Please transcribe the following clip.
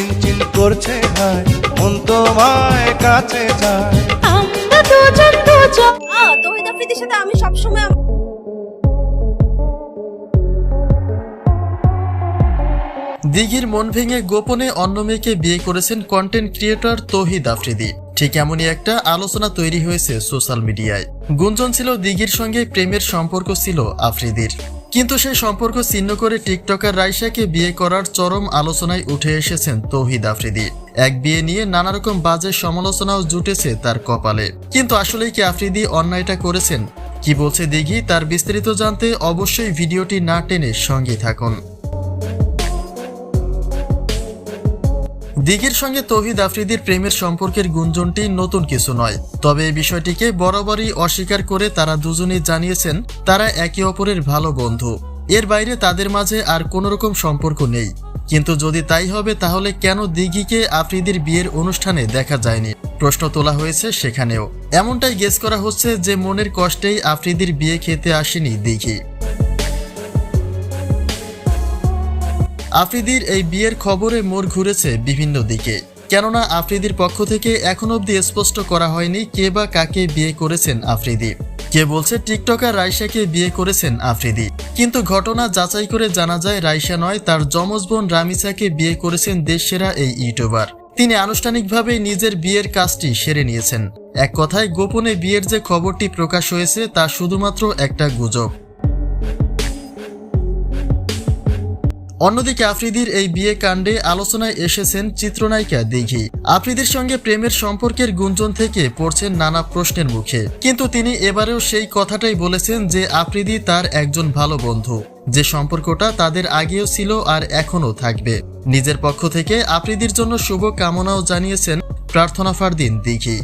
চিনচিন করছে হায় মন তোমায় কাছে যায় আমরা দুজন দুজন। আহ, তৌহিদ আফ্রিদির সাথে আমি সবসময় আম- দিঘির মন ভেঙে গোপনে অন্য মেয়েকে বিয়ে করেছেন কন্টেন্ট ক্রিয়েটর তৌহিদ আফ্রিদি। ঠিক এমনই একটা আলোচনা তৈরি হয়েছে সোশ্যাল মিডিয়ায় গুঞ্জন ছিল দিঘির সঙ্গে প্রেমের সম্পর্ক ছিল আফ্রিদির। কিন্তু সেই সম্পর্ক ছিন্ন করে টিকটকার রাইসাকে বিয়ে করার চরম আলোচনায় উঠে এসেছেন তৌহিদ আফ্রিদি। এক বিয়ে নিয়ে নানা রকম বাজে সমালোচনাও জুটেছে তার কপালে। কিন্তু আসলেই কি আফ্রিদি অন্যায়টা করেছেন? কি বলছে দিঘি? তার বিস্তারিত জানতে অবশ্যই ভিডিওটি না টেনে সঙ্গে থাকুন। দিঘির সঙ্গে তৌহিদ আফ্রিদির প্রেমের সম্পর্কের গুঞ্জনটি নতুন কিছু নয়। তবে এই বিষয়টিকে বরাবরই অস্বীকার করে তারা দুজনেই জানিয়েছেন, তারা একে অপরের ভালো বন্ধু। এর বাইরে তাদের মাঝে আর কোনো রকম সম্পর্ক নেই। কিন্তু যদি তাই হবে, তাহলে কেন দিঘিকে আফ্রিদির বিয়ের অনুষ্ঠানে দেখা যায়নি? প্রশ্ন তোলা হয়েছে সেখানেও। এমনটাই গেস করা হচ্ছে যে মনের কষ্টেই আফ্রিদির বিয়ে খেতে আসেনি দিঘি। আফ্রিদির এই বিয়ের খবরে মোড় ঘুরেছে বিভিন্ন দিকে। কেননা আফ্রিদির পক্ষ থেকে এখন অবধি স্পষ্ট করা হয়নি কে বা কাকে বিয়ে করেছেন আফ্রিদি। কে বলছে টিকটকার রাইসাকে বিয়ে করেছেন আফ্রিদি। কিন্তু ঘটনা যাচাই করে জানা যায় রাইসা নয়, তার যমজ বোন রামিসাকে বিয়ে করেছেন দেশসেরা এই ইউটিউবার। তিনি আনুষ্ঠানিকভাবে নিজের বিয়ের কাজটি সেরে নিয়েছেন। এক কথায়, গোপনে বিয়ের যে খবরটি প্রকাশ হয়েছে তা শুধুমাত্র একটা গুজব। অন্যদিকে আফ্রিদির এই বিয়ে কাণ্ডে আলোচনায় এসেছেন চিত্রনায়িকা দিঘি। আফ্রিদির সঙ্গে প্রেমের সম্পর্কের গুঞ্জন থেকে পড়ছেন নানা প্রশ্নের মুখে। কিন্তু তিনি এবারেও সেই কথাটাই বলেছেন যে আফ্রিদি তার একজন ভালো বন্ধু। যে সম্পর্কটা তাদের আগেও ছিল আর এখনও থাকবে। নিজের পক্ষ থেকে আফ্রিদির জন্য শুভ কামনাও জানিয়েছেন প্রার্থনা ফারদিন দিঘি।